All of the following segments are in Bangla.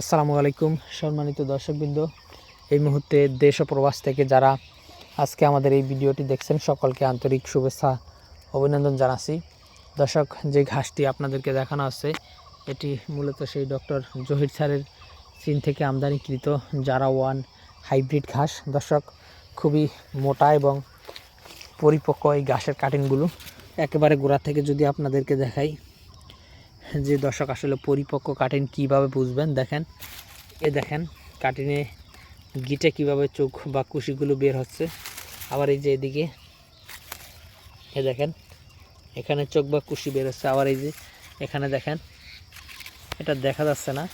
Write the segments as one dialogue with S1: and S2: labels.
S1: আসসালামু আলাইকুম, সম্মানিত দর্শকবৃন্দ। এই মুহূর্তে দেশ ও প্রবাস থেকে যারা আজকে আমাদের এই ভিডিওটি দেখছেন, সকলকে আন্তরিক শুভেচ্ছা, অভিনন্দন জানাচ্ছি। দর্শক, যে ঘাসটি আপনাদেরকে দেখানো আছে, এটি মূলত সেই ডক্টর জহির স্যারের চীন থেকে আমদানিকৃত জারা ওয়ান হাইব্রিড ঘাস। দর্শক, খুবই মোটা এবং পরিপক্ক এই ঘাসের কাটিংগুলো একেবারে গোড়া থেকে যদি আপনাদেরকে দেখাই যে দর্শক আসলে পরিপক্ক কাটিং কীভাবে বুঝবেন, দেখেন। এ দেখেন, কাটিনে গিটে কীভাবে চোখ বা কুশিগুলো বের হচ্ছে। আবার এই যে এদিকে, এ দেখেন, এখানে চোখ বা কুশি বের হচ্ছে। আবার এই যে, এখানে দেখেন, এটা দেখা যাচ্ছে না।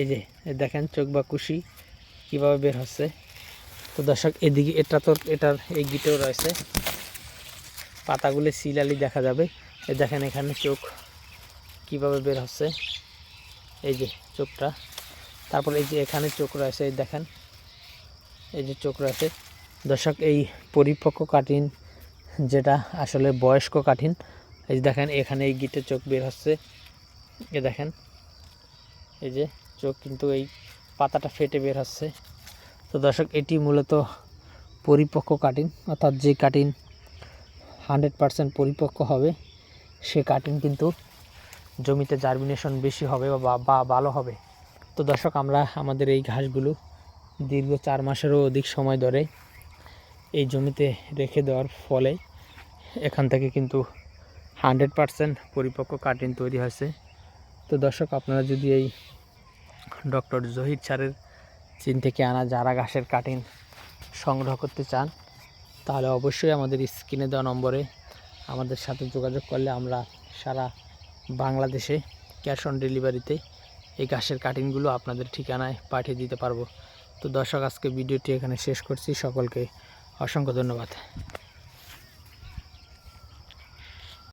S1: এই যে দেখেন, চোখ বা কুশি কীভাবে বের হচ্ছে। তো দর্শক, এদিকে এটা তো, এটার এই গিটেও রয়েছে। পাতাগুলো সিলালি দেখা যাবে। এ দেখেন, এখানে চোখ কীভাবে বের হচ্ছে? এই যে চোখটা। তারপর এই যে এখানে চোখ রয়েছে, এই দেখেন। এই যে চোখ রয়েছে। দর্শক, এই পরিপক্ক কাঠিন, যেটা আসলে বয়স্ক কাঠিন, এই যে দেখেন, এখানে এই গিটে চোখ বের হচ্ছে। এ দেখেন, এই যে চোখ কিন্তু এই পাতাটা ফেটে বের হচ্ছে। তো দর্শক, এটি মূলত পরিপক্ক কাটিন অর্থাৎ যে কাটিন হান্ড্রেড পারসেন্ট পরিপক্ক হবে, সে কাটিন কিন্তু জমিতে জার্মিনেশন বেশি হবে বা বা ভালো হবে। তো দর্শক, আমরা আমাদের এই ঘাসগুলো দীর্ঘ চার মাসেরও অধিক সময় ধরে এই জমিতে রেখে দেওয়ার ফলে এখান থেকে কিন্তু হান্ড্রেড পারসেন্ট পরিপক্ক কাটিন তৈরি হয়েছে। তো দর্শক, আপনারা যদি এই ডক্টর জহির স্যারের চীন থেকে আনা যারা ঘাসের কাটিন সংগ্রহ করতে চান, তাহলে অবশ্যই আমাদের স্ক্রিনে দেওয়া নম্বরে আমাদের সাথে যোগাযোগ করলে আমরা সারা বাংলাদেশে ক্যাশ অন ডেলিভারিতে এই ঘাসের কাটিংগুলো আপনাদের ঠিকানায় পাঠিয়ে দিতে পারব। তো দর্শক, আজকে ভিডিওটি এখানে শেষ করছি। সকলকে অসংখ্য ধন্যবাদ।